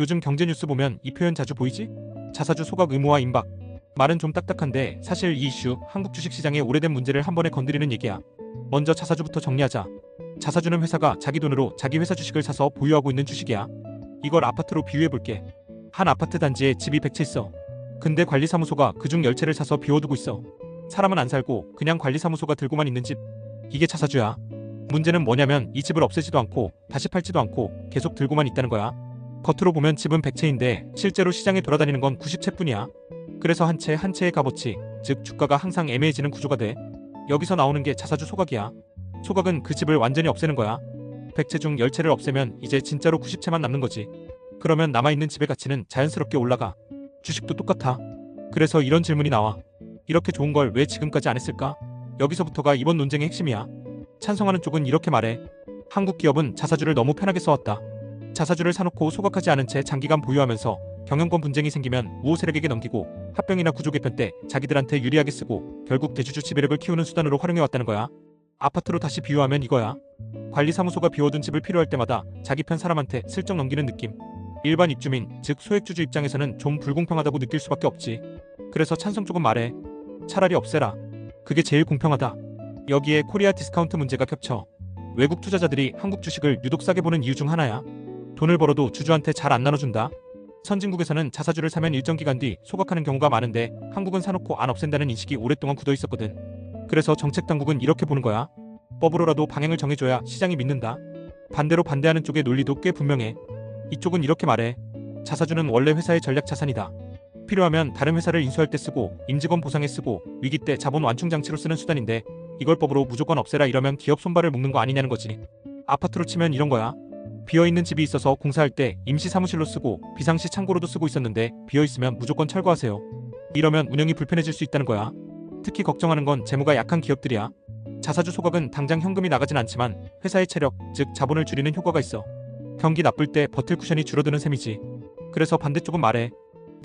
요즘 경제 뉴스 보면 이 표현 자주 보이지? 자사주 소각 의무화 임박. 말은 좀 딱딱한데 사실 이 이슈 한국 주식시장의 오래된 문제를 한 번에 건드리는 얘기야. 먼저 자사주부터 정리하자. 자사주는 회사가 자기 돈으로 자기 회사 주식을 사서 보유하고 있는 주식이야. 이걸 아파트로 비유해 볼게. 한 아파트 단지에 집이 100채 있어. 근데 관리사무소가 그중 10채를 사서 비워두고 있어. 사람은 안 살고 그냥 관리사무소가 들고만 있는 집. 이게 자사주야. 문제는 뭐냐면 이 집을 없애지도 않고 다시 팔지도 않고 계속 들고만 있다는 거야. 겉으로 보면 집은 100채인데 실제로 시장에 돌아다니는 건 90채뿐이야. 그래서 한 채 한 채의 값어치, 즉 주가가 항상 애매해지는 구조가 돼. 여기서 나오는 게 자사주 소각이야. 소각은 그 집을 완전히 없애는 거야. 100채 중 10채를 없애면 이제 진짜로 90채만 남는 거지. 그러면 남아있는 집의 가치는 자연스럽게 올라가. 주식도 똑같아. 그래서 이런 질문이 나와. 이렇게 좋은 걸 왜 지금까지 안 했을까? 여기서부터가 이번 논쟁의 핵심이야. 찬성하는 쪽은 이렇게 말해. 한국 기업은 자사주를 너무 편하게 써왔다. 자사주를 사놓고 소각하지 않은 채 장기간 보유하면서 경영권 분쟁이 생기면 우호 세력에게 넘기고 합병이나 구조 개편 때 자기들한테 유리하게 쓰고 결국 대주주 지배력을 키우는 수단으로 활용해왔다는 거야. 아파트로 다시 비유하면 이거야. 관리사무소가 비워둔 집을 필요할 때마다 자기 편 사람한테 슬쩍 넘기는 느낌. 일반 입주민, 즉 소액주주 입장에서는 좀 불공평하다고 느낄 수밖에 없지. 그래서 찬성 쪽은 말해. 차라리 없애라. 그게 제일 공평하다. 여기에 코리아 디스카운트 문제가 겹쳐. 외국 투자자들이 한국 주식을 유독 싸게 보는 이유 중 하나야. 돈을 벌어도 주주한테 잘 안 나눠준다. 선진국에서는 자사주를 사면 일정 기간 뒤 소각하는 경우가 많은데 한국은 사놓고 안 없앤다는 인식이 오랫동안 굳어 있었거든. 그래서 정책 당국은 이렇게 보는 거야. 법으로라도 방향을 정해줘야 시장이 믿는다. 반대로 반대하는 쪽의 논리도 꽤 분명해. 이쪽은 이렇게 말해. 자사주는 원래 회사의 전략 자산이다. 필요하면 다른 회사를 인수할 때 쓰고 임직원 보상에 쓰고 위기 때 자본 완충 장치로 쓰는 수단인데 이걸 법으로 무조건 없애라 이러면 기업 손발을 묶는 거 아니냐는 거지. 아파트로 치면 이런 거야. 비어있는 집이 있어서 공사할 때 임시 사무실로 쓰고 비상시 창고로도 쓰고 있었는데 비어있으면 무조건 철거하세요. 이러면 운영이 불편해질 수 있다는 거야. 특히 걱정하는 건 재무가 약한 기업들이야. 자사주 소각은 당장 현금이 나가진 않지만 회사의 체력, 즉 자본을 줄이는 효과가 있어. 경기 나쁠 때 버틸 쿠션이 줄어드는 셈이지. 그래서 반대쪽은 말해.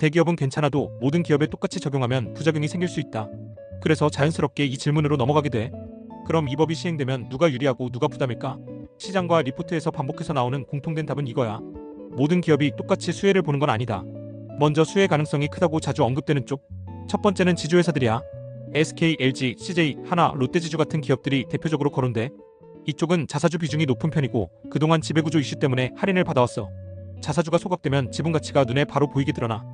대기업은 괜찮아도 모든 기업에 똑같이 적용하면 부작용이 생길 수 있다. 그래서 자연스럽게 이 질문으로 넘어가게 돼. 그럼 이 법이 시행되면 누가 유리하고 누가 부담일까? 시장과 리포트에서 반복해서 나오는 공통된 답은 이거야. 모든 기업이 똑같이 수혜를 보는 건 아니다. 먼저 수혜 가능성이 크다고 자주 언급되는 쪽. 첫 번째는 지주회사들이야. SK, LG, CJ, 하나, 롯데지주 같은 기업들이 대표적으로 거론돼. 이쪽은 자사주 비중이 높은 편이고 그동안 지배구조 이슈 때문에 할인을 받아왔어. 자사주가 소각되면 지분 가치가 눈에 바로 보이게 드러나.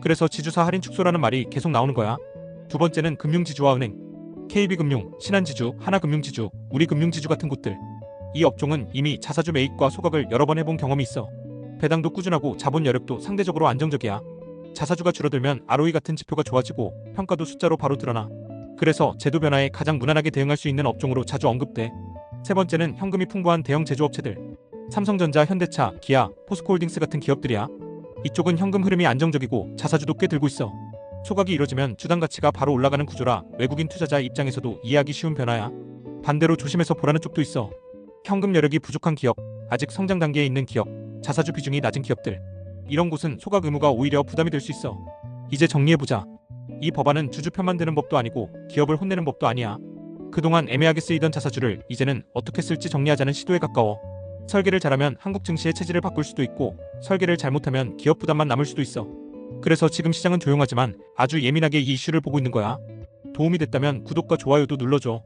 그래서 지주사 할인 축소라는 말이 계속 나오는 거야. 두 번째는 금융지주와 은행. KB금융, 신한지주, 하나금융지주, 우리금융지주 같은 곳들. 이 업종은 이미 자사주 매입과 소각을 여러 번 해본 경험이 있어. 배당도 꾸준하고 자본 여력도 상대적으로 안정적이야. 자사주가 줄어들면 ROE 같은 지표가 좋아지고 평가도 숫자로 바로 드러나. 그래서 제도 변화에 가장 무난하게 대응할 수 있는 업종으로 자주 언급돼. 세 번째는 현금이 풍부한 대형 제조업체들. 삼성전자, 현대차, 기아, 포스코홀딩스 같은 기업들이야. 이쪽은 현금 흐름이 안정적이고 자사주도 꽤 들고 있어. 소각이 이뤄지면 주당 가치가 바로 올라가는 구조라 외국인 투자자 입장에서도 이해하기 쉬운 변화야. 반대로 조심해서 보라는 쪽도 있어. 현금 여력이 부족한 기업, 아직 성장 단계에 있는 기업, 자사주 비중이 낮은 기업들. 이런 곳은 소각 의무가 오히려 부담이 될 수 있어. 이제 정리해보자. 이 법안은 주주 편만 드는 법도 아니고 기업을 혼내는 법도 아니야. 그동안 애매하게 쓰이던 자사주를 이제는 어떻게 쓸지 정리하자는 시도에 가까워. 설계를 잘하면 한국 증시의 체질을 바꿀 수도 있고 설계를 잘못하면 기업 부담만 남을 수도 있어. 그래서 지금 시장은 조용하지만 아주 예민하게 이 이슈를 보고 있는 거야. 도움이 됐다면 구독과 좋아요도 눌러줘.